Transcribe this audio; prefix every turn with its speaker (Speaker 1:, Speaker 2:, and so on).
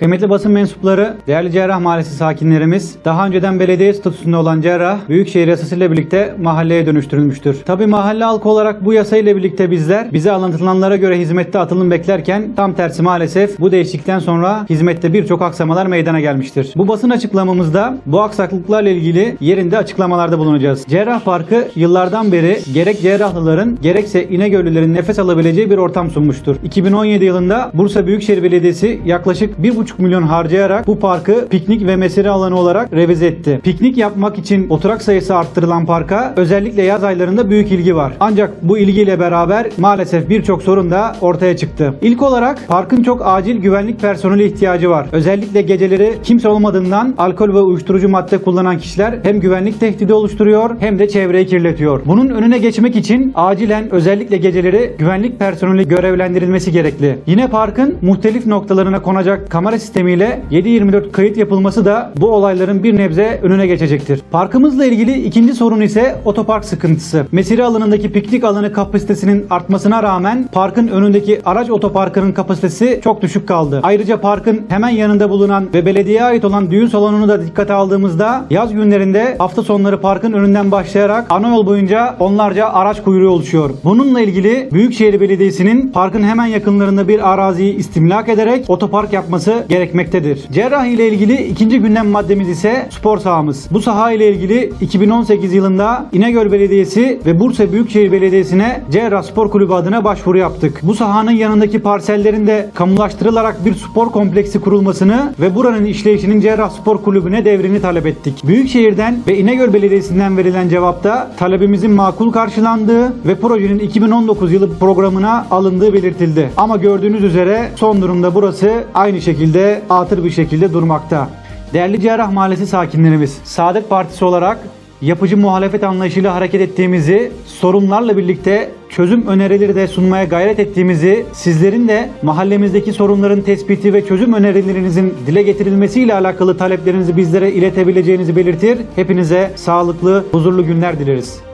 Speaker 1: Kıymetli basın mensupları, değerli Cerrah Mahallesi sakinlerimiz, daha önceden belediye statüsünde olan Cerrah, Büyükşehir yasasıyla birlikte mahalleye dönüştürülmüştür. Tabi mahalle halkı olarak bu yasayla birlikte bizler, bize anlatılanlara göre hizmette atılım beklerken, tam tersi maalesef bu değişiklikten sonra hizmette birçok aksamalar meydana gelmiştir. Bu basın açıklamamızda bu aksaklıklarla ilgili yerinde açıklamalarda bulunacağız. Cerrah Parkı yıllardan beri gerek Cerrahlıların gerekse İnegöllülerin nefes alabileceği bir ortam sunmuştur. 2017 yılında Bursa Büyükşehir Belediyesi yaklaşık 1,5 milyon harcayarak bu parkı piknik ve mesire alanı olarak revize etti. Piknik yapmak için oturak sayısı arttırılan parka özellikle yaz aylarında büyük ilgi var. Ancak bu ilgiyle beraber maalesef birçok sorun da ortaya çıktı. İlk olarak parkın çok acil güvenlik personeli ihtiyacı var. Özellikle geceleri kimse olmadığından alkol ve uyuşturucu madde kullanan kişiler hem güvenlik tehdidi oluşturuyor hem de çevreyi kirletiyor. Bunun önüne geçmek için acilen özellikle geceleri güvenlik personeli görevlendirilmesi gerekli. Yine parkın muhtelif noktalarına konacak kamera sistemiyle 7/24 kayıt yapılması da bu olayların bir nebze önüne geçecektir. Parkımızla ilgili ikinci sorun ise otopark sıkıntısı. Mesire alanındaki piknik alanı kapasitesinin artmasına rağmen parkın önündeki araç otoparkının kapasitesi çok düşük kaldı. Ayrıca parkın hemen yanında bulunan ve belediyeye ait olan düğün salonunu da dikkate aldığımızda yaz günlerinde hafta sonları parkın önünden başlayarak ana yol boyunca onlarca araç kuyruğu oluşuyor. Bununla ilgili Büyükşehir Belediyesi'nin parkın hemen yakınlarında bir araziyi istimlak ederek otopark yapması gerekmektedir. Cerrah ile ilgili ikinci gündem maddemiz ise spor sahamız. Bu saha ile ilgili 2018 yılında İnegöl Belediyesi ve Bursa Büyükşehir Belediyesi'ne Cerrah Spor Kulübü adına başvuru yaptık. Bu sahanın yanındaki parsellerin de kamulaştırılarak bir spor kompleksi kurulmasını ve buranın işleyişinin Cerrah Spor Kulübü'ne devrini talep ettik. Büyükşehir'den ve İnegöl Belediyesi'nden verilen cevapta talebimizin makul karşılandığı ve projenin 2019 yılı programına alındığı belirtildi. Ama gördüğünüz üzere son durumda burası aynı şekilde atır bir şekilde durmakta. Değerli Cerrah Mahallesi sakinlerimiz, Saadet Partisi olarak yapıcı muhalefet anlayışıyla hareket ettiğimizi, sorunlarla birlikte çözüm önerileri de sunmaya gayret ettiğimizi, sizlerin de mahallemizdeki sorunların tespiti ve çözüm önerilerinizin dile getirilmesiyle alakalı taleplerinizi bizlere iletebileceğinizi belirtir. Hepinize sağlıklı, huzurlu günler dileriz.